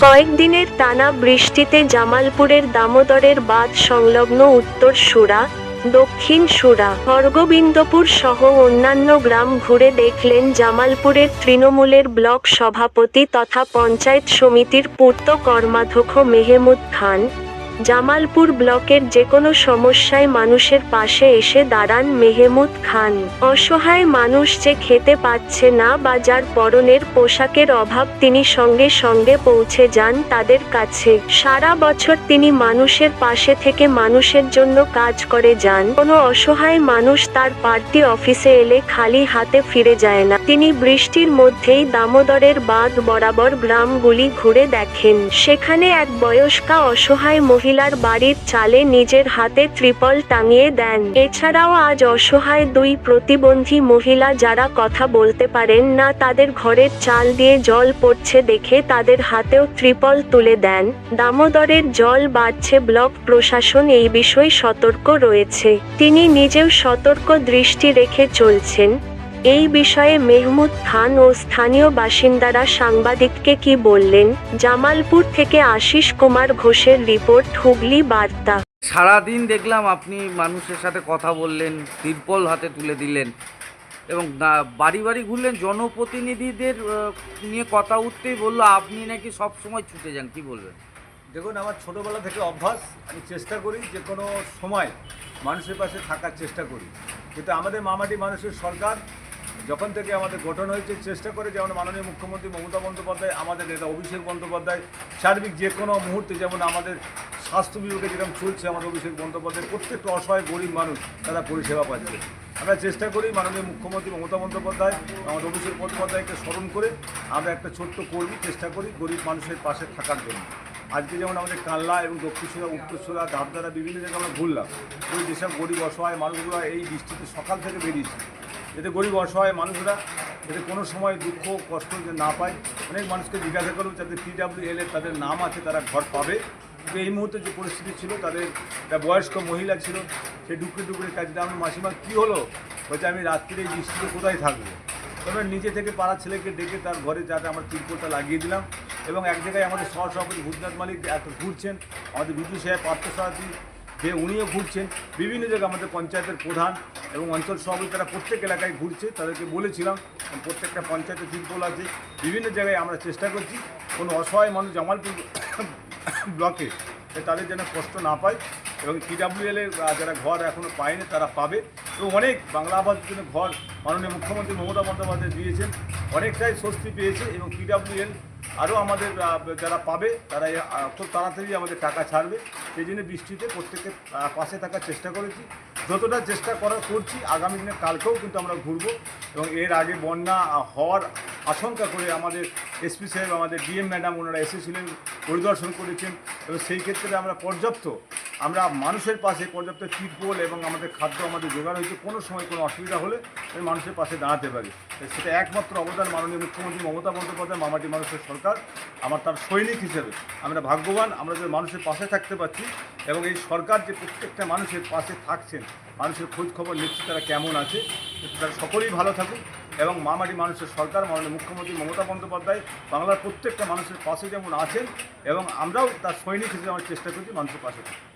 কয়েকদিনের টানা বৃষ্টিতে জামালপুরের দামোদরের বাঁধ সংলগ্ন উত্তর সুরা, দক্ষিণ সুরা হরগোবিন্দপুর সহ অন্যান্য গ্রাম ঘুরে দেখলেন জামালপুরের তৃণমূলের ব্লক সভাপতি তথা পঞ্চায়েত সমিতির পূর্ত কর্মাধ্যক্ষ মেহমুদ খান। জামালপুর ব্লকের যে কোনো সমস্যায় মানুষের পাশে এসে দাঁড়ান মেহমুদ খান। অসহায় মানুষ যে খেতে পাচ্ছে না বা যার পরনের পোশাকের অভাব তিনি সঙ্গে সঙ্গে পৌঁছে যান তাদের কাছে। সারা বছর তিনি মানুষের পাশে থেকে মানুষের জন্য কাজ করে যান। কোনো অসহায় মানুষ তার পার্টি অফিসে এলে খালি হাতে ফিরে যায় না। তিনি বৃষ্টির মধ্যেই দামোদরের বাঁধ বরাবর গ্রামগুলি ঘুরে দেখেন। সেখানে এক বয়স্কা অসহায় মহিলার বাড়ির চালে নিজের হাতে ত্রিপল টাঙিয়ে দেন। এছাড়াও আজ অসহায় দুই প্রতিবন্ধী মহিলা যারা কথা বলতে পারেন না, তাদের ঘরের চাল দিয়ে জল পড়ছে দেখে তাদের হাতেও ত্রিপল তুলে দেন। দামোদরের জল বাড়ছে, ব্লক প্রশাসন এই বিষয়ে সতর্ক রয়েছে। তিনি নিজেও সতর্ক দৃষ্টি রেখে চলছেন। এই বিষয়ে মেহমুদ খান ও স্থানীয় বাসিন্দারা সাংবাদিককে কি বললেন? জামালপুর থেকে আশিস কুমার ঘোষের রিপোর্ট হুগলি বার্তা। সারাদিন দেখলাম আপনি মানুষের সাথে কথা বললেন তিরপল হাতে তুলে দিলেন এবং বাড়ি বাড়ি ঘুরলেন জনপ্রতিনিধিদের নিয়ে কথা উঠতেই বলল আপনি নাকি সব সময় ছুটে যান কি বলবেন? দেখুন আমার ছোটোবেলা থেকে অভ্যাস আমি চেষ্টা করি যে কোনো সময় মানুষের পাশে থাকার চেষ্টা করি। কিন্তু আমাদের মামাটি মানুষের সরকার যখন থেকে আমাদের গঠন হয়েছে, চেষ্টা করে যেমন মাননীয় মুখ্যমন্ত্রী মমতা বন্দ্যোপাধ্যায়, আমাদের নেতা অভিষেক বন্দ্যোপাধ্যায়, সার্বিক যে কোনো মুহূর্তে যেমন আমাদের স্বাস্থ্য বিভাগে যেরকম চলছে আমাদের অভিষেক বন্দ্যোপাধ্যায়, প্রত্যেকটা অসহায় গরিব মানুষ তারা পরিষেবা পাচ্ছে আমরা চেষ্টা করি মাননীয় মুখ্যমন্ত্রী মমতা বন্দ্যোপাধ্যায়, আমাদের অভিষেক বন্দ্যোপাধ্যায়কে স্মরণ করে আমরা একটা ছোট্ট কর্মী চেষ্টা করি গরিব মানুষের পাশে থাকার জন্য। আজকে যেমন আমাদের কাল্লা এবং দক্ষিণসুরা উত্তরসুরা, ধাপধারা, বিভিন্ন জায়গায় আমরা ঘুরলাম। ওই যেসব গরিব, অসহায় মানুষগুলো এই বৃষ্টিতে সকাল থেকে বেরিয়েছে এতে গরিব অসহায় মানুষরা যাতে কোনো সময় দুঃখ, কষ্ট যে না পায়, অনেক মানুষকে জিজ্ঞাসা করব যাদের পিডাব্লিউ এল এর তাদের নাম আছে, তারা ঘর পাবে। কিন্তু এই মুহূর্তে যে পরিস্থিতি ছিল, তাদের একটা বয়স্ক মহিলা ছিল, সে ডুকরে ডুকরে কাজ দাম মাসিমা, কী হলো? বলছে, আমি রাত্রিরে এই বৃষ্টিতে কোথায় থাকব? তবে নিজে থেকে পাড়া ছেলেকে ডেকে তার ঘরে যাতে আমরা তিরপলটা লাগিয়ে দিলাম এবং এক জায়গায় আমাদের সহ সভাপতি ভূতনাথ মালিক এত ঘুরছেন, আমাদের বিজু সাহেব পার্থ পার্থসারথী যে উনিও ঘুরছেন, বিভিন্ন জায়গায় আমাদের পঞ্চায়েতের প্রধান এবং অঞ্চল সভাপতি, তারা প্রত্যেক এলাকায় ঘুরছে, তাদেরকে বলেছিলাম প্রত্যেকটা পঞ্চায়েতে তিরপল আছে, বিভিন্ন জায়গায় আমরা চেষ্টা করছি, কোনো অসহায় মানুষ জামালপুর ব্লকে তাদের যেন কষ্ট না পায়, এবং পিডাব্লিউএল এর যারা ঘর এখনও পায়নি, তারা পাবে, এবং অনেক বাংলা আবাসের জন্য ঘর মাননীয় মুখ্যমন্ত্রী মমতা বন্দ্যোপাধ্যায় দিয়েছেন, অনেকটাই স্বস্তি পেয়েছে, এবং পিডাব্লিউএল আরও আমাদের যারা পাবে, তারা অর্থ তাড়াতাড়ি আমাদের টাকা ছাড়বে। সেই জন্য বৃষ্টিতে প্রত্যেকের পাশে থাকার চেষ্টা করেছি। যতটা চেষ্টা করা করছি, আগামী দিনে কালকেও কিন্তু আমরা ঘুরবো এবং এর আগে বন্যা হওয়ার আশঙ্কা করে আমাদের এসপি সাহেব, আমাদের ডিএম ম্যাডাম ওনারা এসেছিলেন, পরিদর্শন করেছেন। এবং সেই ক্ষেত্রে আমরা পর্যাপ্ত আমরা মানুষের পাশে পর্যাপ্ত টিপল এবং আমাদের খাদ্য, আমাদের জোগাড় হয়েছে, কোনো সময় কোনো অসুবিধা হলে আমি মানুষের পাশে দাঁড়াতে পারি। সেটা একমাত্র অবদান মাননীয় মুখ্যমন্ত্রী মমতা বন্দ্যোপাধ্যায়, মামাটি মানুষের সরকার, আমার তার সৈনিক হিসেবে। আমরা ভাগ্যবান, আমরা যে মানুষের পাশে থাকতে পারছি এবং এই সরকার যে প্রত্যেকটা মানুষের পাশে থাকছেন, মানুষের খোঁজ খবর নিচ্ছে তারা কেমন আছে, তারা সকলেই ভালো থাকুক এবং মামাটি মানুষের সরকার, মাননীয় মুখ্যমন্ত্রী মমতা বন্দ্যোপাধ্যায়, বাংলার প্রত্যেকটা মানুষের পাশে যেমন আছেন এবং আমরাও তার সৈনিক হিসেবে আমার চেষ্টা করছি মানুষের পাশে থাকতে